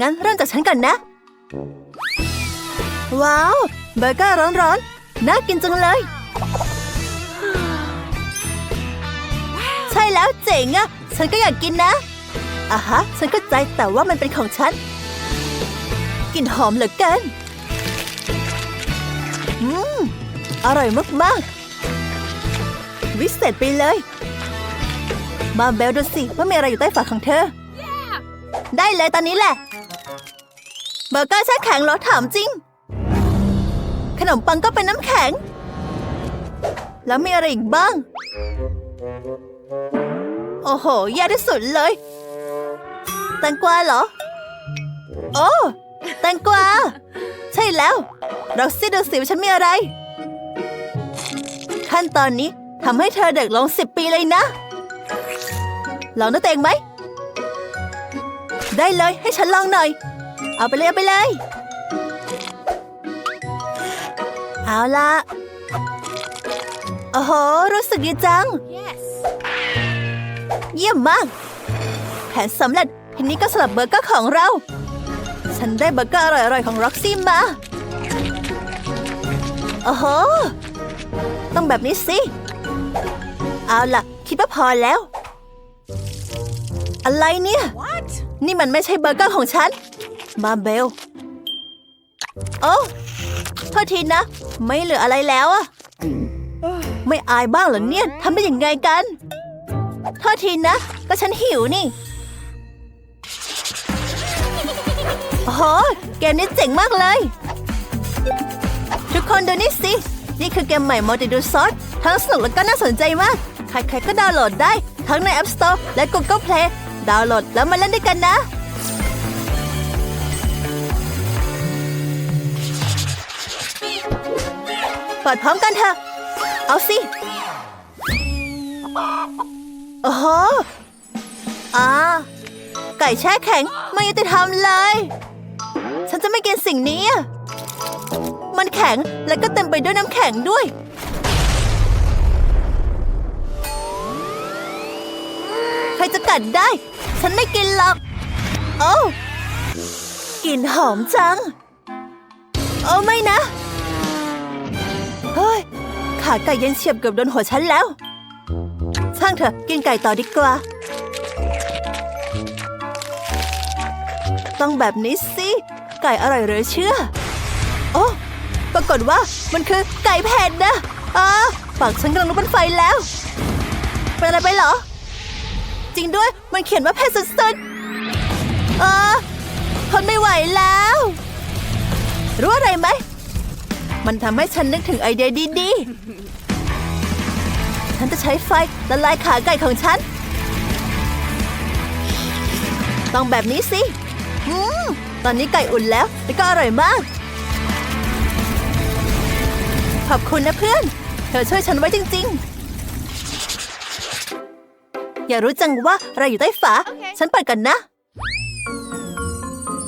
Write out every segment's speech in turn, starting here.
งั้นเริ่มจากฉันก่อนนะ ว้าวเบอร์เกอร์ร้อนๆ น่ากินจังเลย ใช่แล้วเจ๋งอะฉันก็อยากกินนะอะฮะ ฉันเข้าใจแต่ว่ามันเป็นของฉันกลิ่นหอมเหลือเกินอืมอร่อยมากๆ วิเศษไปเลย มาเบลดูสิว่ามีอะไรอยู่ใต้ฝาของเธอได้เลยตอนนี้แหละ เบอร์เกอร์แช่แข็งเหรอถามจริง ขนมปังก็เป็นน้ำแข็ง แล้วมีอะไรอีกบ้าง โอ้โห แย่ที่สุดเลยแตงกวาเหรอ โอ้แตงกวา ใช่แล้ว เราซิดูสิว่าฉันมีอะไร ขั้นตอนนี้ทำให้เธอเด็กลงสิบปีเลยนะ ลองด้วยตัวเองไหม ได้เลยให้ฉันลองหน่อย เอาไปเลย เอาไปเลย เอาละโอ้โห รู้สึกดีจัง Yes. เยี่ยมมาก แผนสำเร็จทีนี้ก็สลับเบอร์เกอร์ของเรา ฉันได้เบอร์เกอร์อร่อยๆของร็อกซี่มาโอ้โห ต้องแบบนี้สิ เอาล่ะ คิดว่าพอแล้ว อะไรเนี่ย What? นี่มันไม่ใช่เบอร์เกอร์ของฉัน มาเบล โอ้โทษทีนะ ไม่เหลืออะไรแล้วอะไม่อายบ้างเหรอเนี่ยทำได้ยังไงกัน โทษทีนะ ก็ฉันหิวนี่โอ้โหเกมนี้เจ๋งมากเลย ทุกคนดูนี่สิ นี่คือเกมใหม่ม u l t i d u s o r ทั้งสนุกและก็น่าสนใจมาก ใครๆก็ดาวน์โหลดได้ ทั้งใน App Store และ Google Play ดาวน์โหลดแล้วมาเล่นด้วยกันนะ เปิดพร้อมกันเถอะ เอาสิ โอ้โหอ่าไก่แช่แข็งไม่ยุติธรรมเลย ฉันจะไม่กินสิ่งนี้ มันแข็งและก็เต็มไปด้วยน้ำแข็งด้วย จะกัดได้ ฉันไม่กินหรอกโอ้กลิ่นหอมจัง โอ้ไม่นะ เฮ้ย ขาไก่เย็นเฉียบเกือบโดนหัวฉันแล้ว ช่างเถอะ กินไก่ต่อดีกว่า ต้องแบบนี้สิ ไก่อร่อยเหลือเชื่อ โอ้ ปรากฏว่ามันคือไก่แผ่นนะอ่าปากฉันกำลังลุกเป็นไฟแล้ว เป็นอะไรไปเหรอ จริงด้วย มันเขียนว่าเผ็ดสุดๆ เอ่าทนไม่ไหวแล้ว รู้อะไรไหม มันทำให้ฉันนึกถึงไอเดียดีๆ ฉันจะใช้ไฟละลายขาไก่ของฉัน ต้องแบบนี้สิอืมตอนนี้ไก่อุ่นแล้ว แล้วก็อร่อยมาก ขอบคุณนะเพื่อน เธอช่วยฉันไว้จริง ๆ อยากรู้จังว่าอะไรอยู่ใต้ฝาโอเคฉันเปิดกันนะ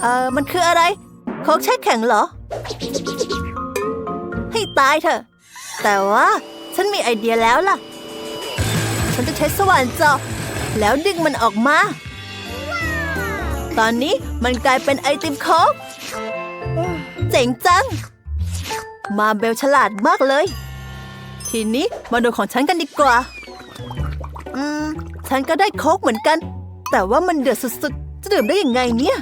เอ่อมันคืออะไรโค้กแช่แข็งเหรอ ให้ตายเถอะ แต่ว่าฉันมีไอเดียแล้วล่ะ ฉันจะใช้สว่านเจาะแล้วดึงมันออกมา ตอนนี้มันกลายเป็นไอติมโค้กเจ๋งจัง มาเบลฉลาดมากเลย ทีนี้มาดูของฉันกันดีกว่า อืม ฉันก็ได้โค้กเหมือนกัน แต่ว่ามันเดือดสุดๆ จะดื่มได้ยังไงเนี่ย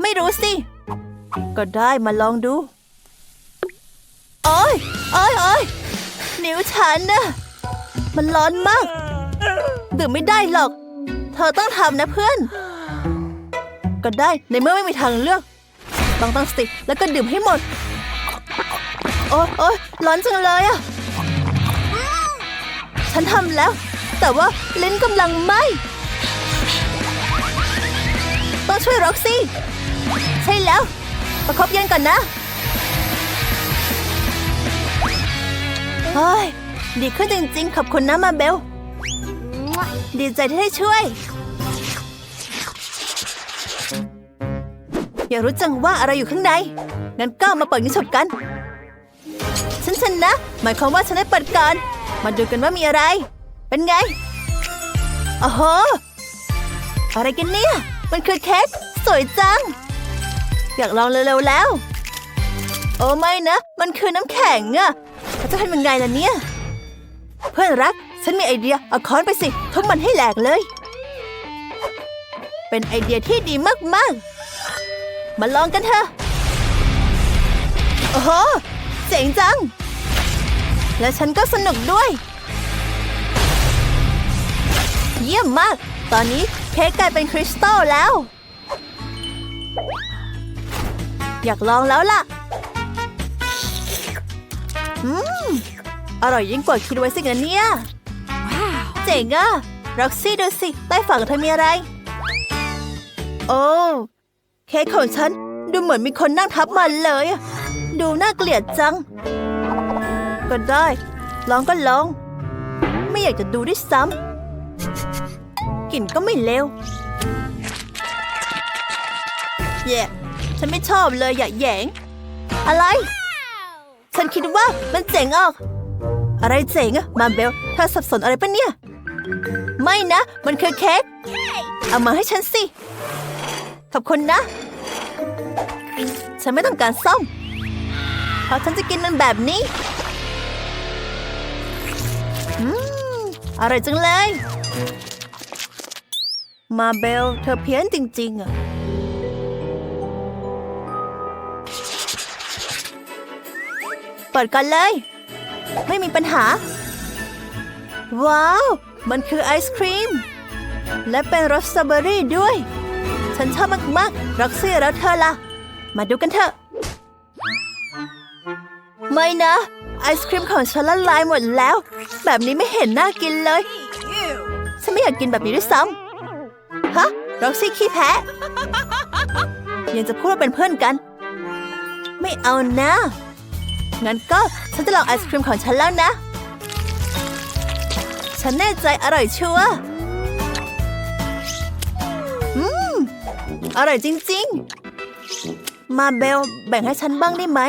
ไม่รู้สิ ก็ได้มาลองดูโอ้ยโอ้ยโอ้ยนิ้วฉันนะมันร้อนมาก ดื่มไม่ได้หรอก เธอต้องทำนะเพื่อน ก็ได้ในเมื่อไม่มีทางเลือก ต้องตั้งสติแล้วก็ดื่มให้หมด โอ้ยโอ้ยร้อนจังเลยอะ ฉันทำแล้ว แต่ว่าลิ้นกำลังไหมต้องช่วยร็อกซี่ ใช่แล้ว ประคบเย็นก่อนนะเฮ้ยดีขึ้นจริงๆ ขอบคุณนะมาเบล ดีใจที่ได้ช่วย อยากรู้จังว่าอะไรอยู่ข้างใน งั้นก็มาเปิดยิงฉุบกัน ฉันชนะ หมายความว่าฉันได้เปิดก่อน มาดูกันว่ามีอะไร เป็นไงโอ้โหอะไรกันเนี่ย มันคือเค้กสวยจัง อยากลองเร็วๆแล้ว โอ้ไม่นะ มันคือน้ำแข็งอะเราจะทำยังไงล่ะเนี่ย เพื่อนรัก ฉันมีไอเดีย เอาค้อนไปสิ ทุบมันให้แหลกเลย เป็นไอเดียที่ดีมากๆ มาลองกันเถอะ โอ้โห เจ๋งจัง และฉันก็สนุกด้วย เยี่ยมมาก ตอนนี้เค้กกลายเป็นคริสตัลแล้ว อยากลองแล้วล่ะ อืม อร่อยยิ่งกว่าคิดไว้สินะเนี่ยเจ๋งอะร็อกซี่ดูสิ ใต้ฝั่งเธอมีอะไร โอ้เค้กของฉันดูเหมือนมีคนนั่งทับมันเลย ดูน่าเกลียดจัง ก็ได้ ลองก็ลอง ไม่อยากจะดูด้วยซ้ำกลิ่นก็ไม่เลวแย่ฉันไม่ชอบเลยอย่าแยง อะไร ฉันคิดว่ามันเจ๋งออก อะไรเจ๋งอะมาเบลเธอสับสนอะไรปะเนี่ย ไม่นะ มันคือเค้กเอามาให้ฉันสิ ขอบคุณนะ ฉันไม่ต้องการซ่อมเพราะฉันจะกินมันแบบนี้ อร่อยจังเลย มาเบล เธอเพี้ยนจริง ๆอะเปิดก่อนเลย ไม่มีปัญหา ว้าว มันคือไอศครีม และเป็นรสสตรอเบอรี่ด้วย ฉันชอบมากๆร็อกซี่แล้วเธอล่ะ มาดูกันเถอะ ไม่นะ ไอศครีมของฉันละลายหมดแล้ว แบบนี้ไม่เห็นน่ากินเลย ฉันไม่อยากกินแบบนี้ด้วยซ้ำฮะร็อกซี่ขี้แพ้ยังจะพูดว่าเป็นเพื่อนกัน ไม่เอานะ งั้นก็ฉันจะลองไอศครีมของฉันแล้วนะ ฉันแน่ใจอร่อยชัวร์อืม อร่อยจริง ๆ มาเบลแบ่งให้ฉันบ้างได้ไหม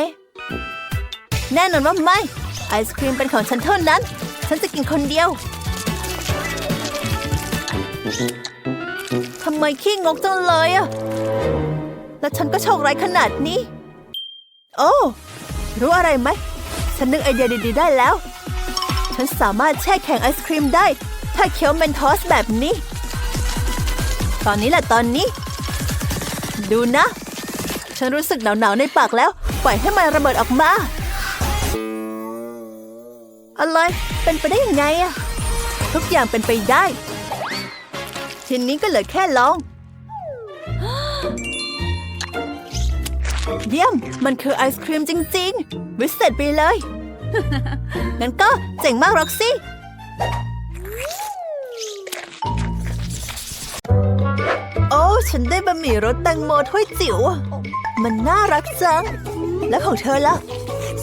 แน่นอนว่าไม่ ไอศครีมเป็นของฉันเท่านั้น ฉันจะกินคนเดียว ทำไมขี้งกจังเลยอะแล้วฉันก็โชคร้ายขนาดนี้ โอ้ รู้อะไรไหม ฉันนึกไอเดียดีๆ ได้แล้ว ฉันสามารถแช่แข็งไอศครีมได้ ถ้าเคี้ยวเมนทอสแบบนี้ ตอนนี้แหละตอนนี้ ดูนะ ฉันรู้สึกหนาวๆในปากแล้ว ปล่อยให้มันระเบิดออกมา อะไร เป็นไปได้ยังไงอะทุกอย่างเป็นไปได้ ทีนี้ก็เหลือแค่ลอง เยี่ยม มันคือไอศครีมจริง ๆ วิเศษไปเลยงั้นก็เจ๋งมากร็อกซี่ โอ้ฉันได้บะหมี่รสแตงโมถ้วยจิ๋ว มันน่ารักจัง แล้วของเธอล่ะ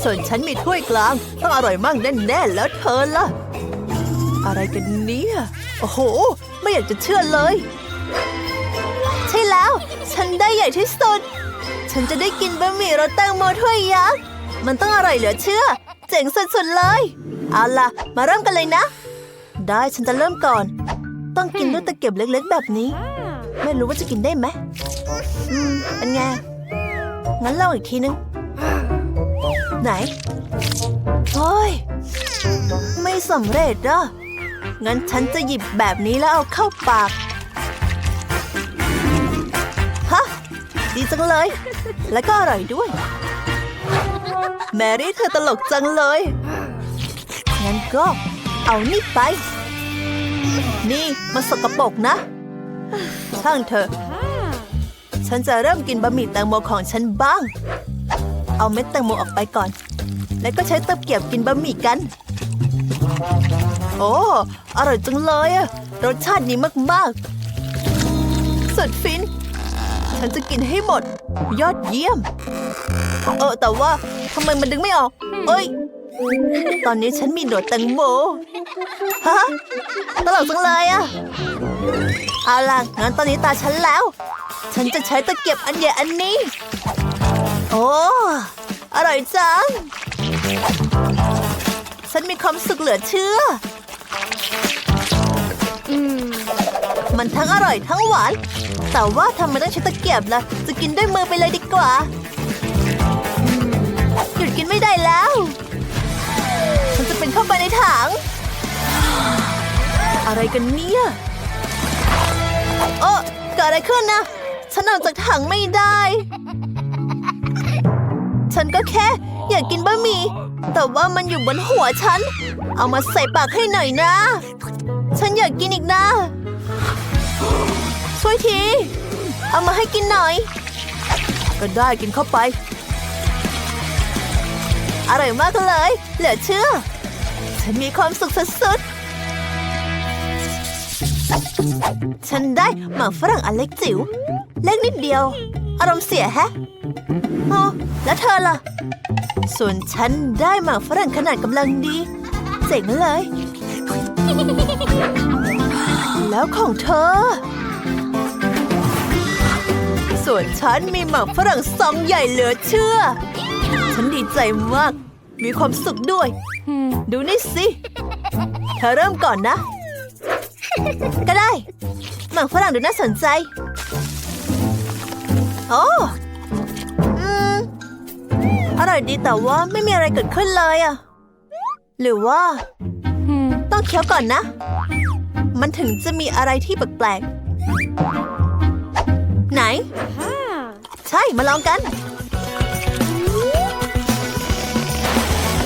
ส่วนฉันมีถ้วยกลาง ต้องอร่อยมากแน่ๆแล้วเธอล่ะ อะไรกันเนี่ย โอ้โห ไม่อยากจะเชื่อเลย ใช่แล้ว ฉันได้ใหญ่ที่สุด ฉันจะได้กินบะหมี่รสแตงโมถ้วยยักษ์ มันต้องอร่อยเหลือเชื่อ เจ๋งสุดๆเลย เอาล่ะ มาเริ่มกันเลยนะ ได้ฉันจะเริ่มก่อน ต้องกินด้วยตะเกียบเล็ก ๆ แบบนี้ ไม่รู้ว่าจะกินได้ไหมอืมเป็นไงงั้นลองอีกทีนึง ไหนโอ้ย ไม่สำเร็จอะงั้นฉันจะหยิบแบบนี้แล้วเอาเข้าปาก ฮะ ดีจังเลย แล้วก็อร่อยด้วย แมรี่เธอตลกจังเลย งั้นก็เอานี่ไป นี่มันสกปรกนะ ช่างเถอะ ฉันจะเริ่มกินบะหมี่แตงโมของฉันบ้าง เอาเม็ดแตงโมออกไปก่อน แล้วก็ใช้ตะเกียบกินบะหมี่กัน โอ้ อร่อยจังเลยอะรสชาติดีมากๆ สุดฟิน ฉันจะกินให้หมด ยอดเยี่ยม เออ แต่ว่าทำไมมันดึงไม่ออก เอ้ย ตอนนี้ฉันมีหนวดแตงโม ฮะ ตลกจังเลยอะเอาล่ะงั้นตอนนี้ตาฉันแล้ว ฉันจะใช้ตะเกียบอันใหญ่อันนี้ โอ้ อร่อยจัง ฉันมีความสุขเหลือเชื่อ อืม มันทั้งอร่อยทั้งหวาน แต่ว่าทำไมต้องใช้ตะเกียบล่ะ จะกินด้วยมือไปเลยดีกว่า หยุดกินไม่ได้แล้ว ฉันจะเป็นเข้าไปในถัง อะไรกันเนี่ยเออเกิดอะไรขึ้นนะ ฉันออกจากถังไม่ได้ ฉันก็แค่ อยากกินบะหมี่ แต่ว่ามันอยู่บนหัวฉัน เอามาใส่ปากให้หน่อยนะ ฉันอยากกินอีกนะ ช่วยที เอามาให้กินหน่อย ก็ได้กินเข้าไป อร่อยมากเลย เหลือเชื่อ ฉันมีความสุขสุดๆ ฉันได้หมากฝรั่งอันเล็กจิ๋ว เล็กนิดเดียว อารมณ์เสียแฮะอ๋อแล้วเธอล่ะ ส่วนฉันได้หมากฝรั่งขนาดกำลังดี เจ๋งเลย แล้วของเธอ ส่วนฉันมีหมากฝรั่งซองใหญ่เหลือเชื่อ ฉันดีใจมาก มีความสุขด้วย ดูนี่สิ เธอเริ่มก่อนนะ ก็ได้ หมากฝรั่งดูน่าสนใจ โอ้อืมอร่อยดีแต่ว่าไม่มีอะไรเกิดขึ้นเลยอะหรือว่า ต้องเคี้ยวก่อนนะ มันถึงจะมีอะไรที่แปลกๆไหน ใช่มาลองกัน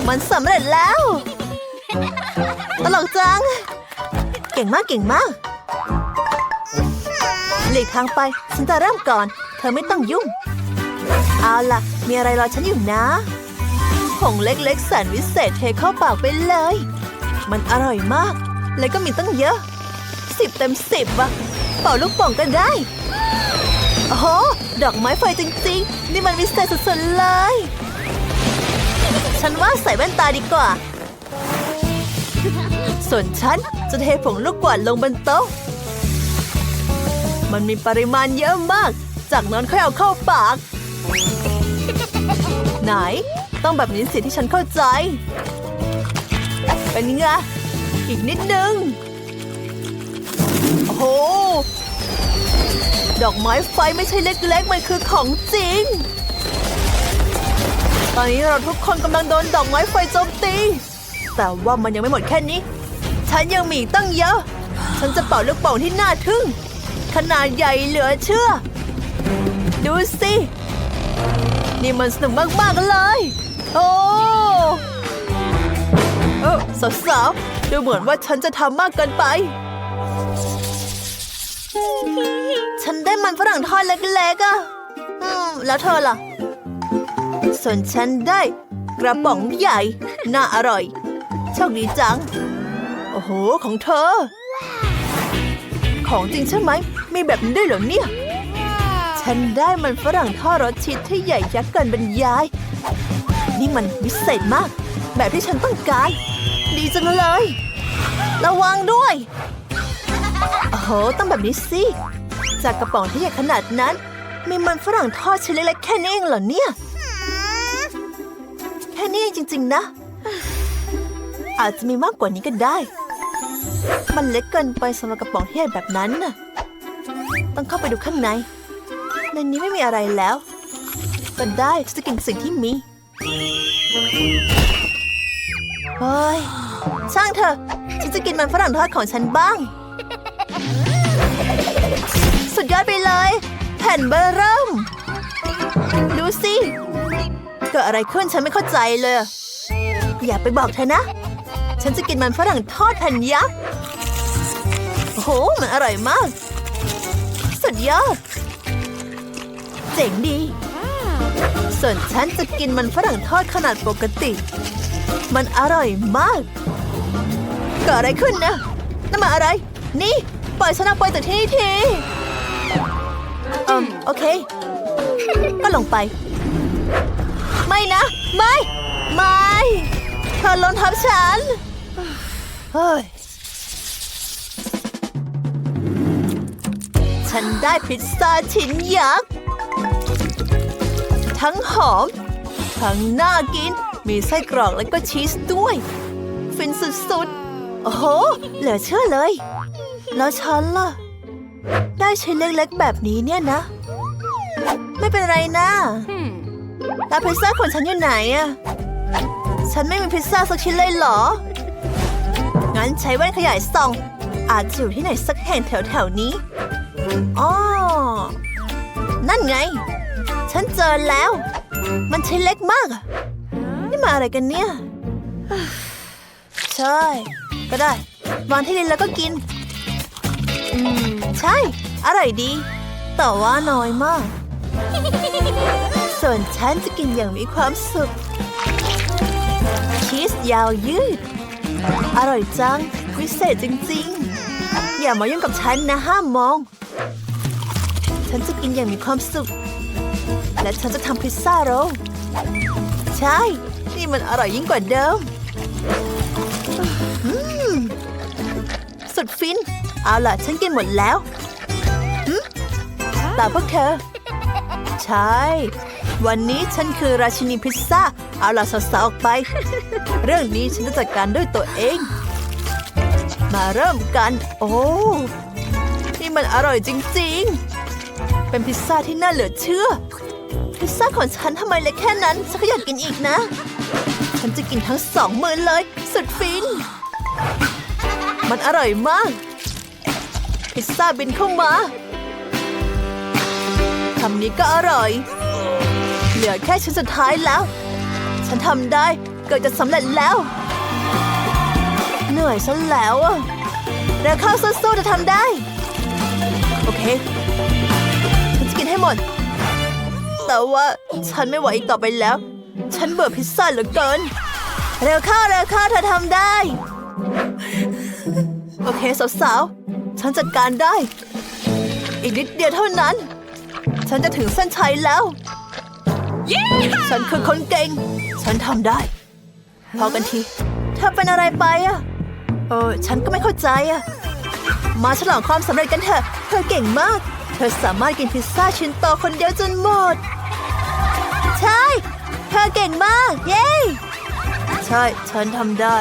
มันสำเร็จแล้วตลกจัง เก่งมากเก่งมาก หลีกทางไป ฉันจะเริ่มก่อน อไม่ต้องยุ่ง เอาล่ะ มีอะไรรอฉันอยู่นะผงเล็กๆแสนวิเศษเทเข้าปากไปเลย มันอร่อยมาก และก็มีตั้งเยอะสิบเต็มสิบอะเป่าลูกโป่งกันได้โอ้โหดอกไม้ไฟจริงๆ นี่มันวิเศษสุดๆเลย ฉันว่าใส่แว่นตาดีกว่า ส่วนฉันจะเทผงลูกกวาดลงบนโต๊ะ มันมีปริมาณเยอะมาก จากนั้นค่อยเอาเข้าปาก ไหน ต้องแบบนี้สิที่ฉันเข้าใจ เป็นไง อีกนิดนึง โอ้โห ดอกไม้ไฟไม่ใช่เล็กๆ มันคือของจริง ตอนนี้เราทุกคนกำลังโดนดอกไม้ไฟโจมตี แต่ว่ามันยังไม่หมดแค่นี้ ฉันยังมีตั้งเยอะ ฉันจะเป่าลูกโป่งที่น่าทึ่งขนาดใหญ่เหลือเชื่อ ดูสิ นี่มันสนุกมาก ๆ เลย โอ้เออสาวๆดูเหมือนว่าฉันจะทำมากเกินไป ฉันได้มันฝรั่งทอดเล็กๆอะแล้วเธอล่ะ ส่วนฉันได้กระป๋องใหญ่ น่าอร่อยโชคดีจัง โอ้โห ของเธอ ของจริงใช่ไหม มีแบบนี้ด้วยเหรอเนี่ย ฉันได้มันฝรั่งทอดรสชีสที่ใหญ่ยักษ์เกินบรรยาย นี่มันวิเศษมาก แบบที่ฉันต้องการ ดีจังเลย ระวังด้วย โอ้โห ต้องแบบนี้สิ จากกระป๋องที่ใหญ่ขนาดนั้น มีมันฝรั่งทอดชิ้นเล็กๆแค่นี้เองเหรอเนี่ย แค่นี้จริง ๆ นะ อาจจะมีมากกว่านี้ก็ได้ มันเล็กเกินไปสำหรับกระป๋องที่ใหญ่แบบนั้นน่ะ ต้องเข้าไปดูข้างใน ในนี้ไม่มีอะไรแล้ว ก็ได้ฉันจะกินสิ่งที่มีเฮ้ยช่างเถอะฉันจะกินมันฝรั่งทอดของฉันบ้าง สุดยอดไปเลย แผ่นเบอร์เริ่ม ดูสิเกิดอะไรขึ้นฉันไม่เข้าใจเลย อย่าไปบอกเธอนะ ฉันจะกินมันฝรั่งทอดแผ่นยักษ์โอ้โหมันอร่อยมาก สุดยอด เจ๋งดี ส่วนฉันจะกินมันฝรั่งทอดขนาดปกติ มันอร่อยมากเกิดอะไรขึ้นนะนั่นมาอะไร นี่ ปล่อยฉันออกไปจากที่นี่ทีอืมโอเค ก็ลงไป ไม่นะ ไม่ ไม่เธอล้นทับฉันเฮ้ยฉันได้พิซซ่าชิ้นยักษ์ ทั้งหอม ทั้งน่ากิน มีไส้กรอกและก็ชีสด้วย ฟินสุดๆ โอ้โห เหลือเชื่อเลย แล้วฉันล่ะ ได้ชิ้นเล็กๆแบบนี้เนี่ยนะ ไม่เป็นไรนะ แล้วพิซซ่าของฉันอยู่ไหนอะฉันไม่มีพิซซ่าสักชิ้นเลยเหรอ งั้นใช้แว่นขยายส่อง อาจจะอยู่ที่ไหนสักแห่งแถวๆนี้อ๋อนั่นไง ฉันเจอแล้ว มันชิ้นเล็กมากอะนี่มาอะไรกันเนี่ย ใช่ ก็ได้ วางที่ดินแล้วก็กิน อืม ใช่ อร่อยดี แต่ว่าน้อยมาก ส่วนฉันจะกินอย่างมีความสุข ชีสยาวยืด อร่อยจัง วิเศษจริง ๆ อย่ามายุ่งกับฉันนะห้ามมอง ฉันจะกินอย่างมีความสุข และฉันจะทำพิซซ่าโรลใช่ นี่มันอร่อยยิ่งกว่าเดิม สุดฟิน เอาล่ะ ฉันกินหมดแล้วแต่พวกเธอ ใช่ วันนี้ฉันคือราชินีพิซซ่า เอาล่ะสาวๆออกไป เรื่องนี้ฉันจะจัดการด้วยตัวเอง มาเริ่มกัน โอ้นี่มันอร่อยจริงๆ เป็นพิซซ่าที่น่าเหลือเชื่อ พิซซ่าของฉันทำไมเล็กแค่นั้น ฉันก็อยากกินอีกนะ ฉันจะกินทั้งสองมือเลย สุดฟิน มันอร่อยมาก พิซซ่าบินเข้ามาคำนี้ก็อร่อย เหลือแค่ชิ้นสุดท้ายแล้ว ฉันทำได้เกือบจะสำเร็จแล้ว เหนื่อยฉันแล้วอะเร็วเข้าสู้ๆจะทำได้ โอเค ฉันจะกินให้หมด แต่ว่าฉันไม่ไหวอีกต่อไปแล้ว ฉันเบื่อพิซซ่าเหลือเกิน เร็วเข้าเร็วเข้าเธอทำได้ โอเคสาวๆ ฉันจัดการได้ อีกนิดเดียวเท่านั้น ฉันจะถึงเส้นชัยแล้ว ฉันคือคนเก่ง ฉันทำได้ พอกันทีเธอเป็นอะไรไปอะเออฉันก็ไม่เข้าใจอะมาฉลองความสำเร็จกันเถอะ เธอเก่งมาก เธอสามารถกินพิซซ่าชิ้นโตคนเดียวจนหมด ใช่ เธอเก่งมาก เย้ ใช่ ฉันทำได้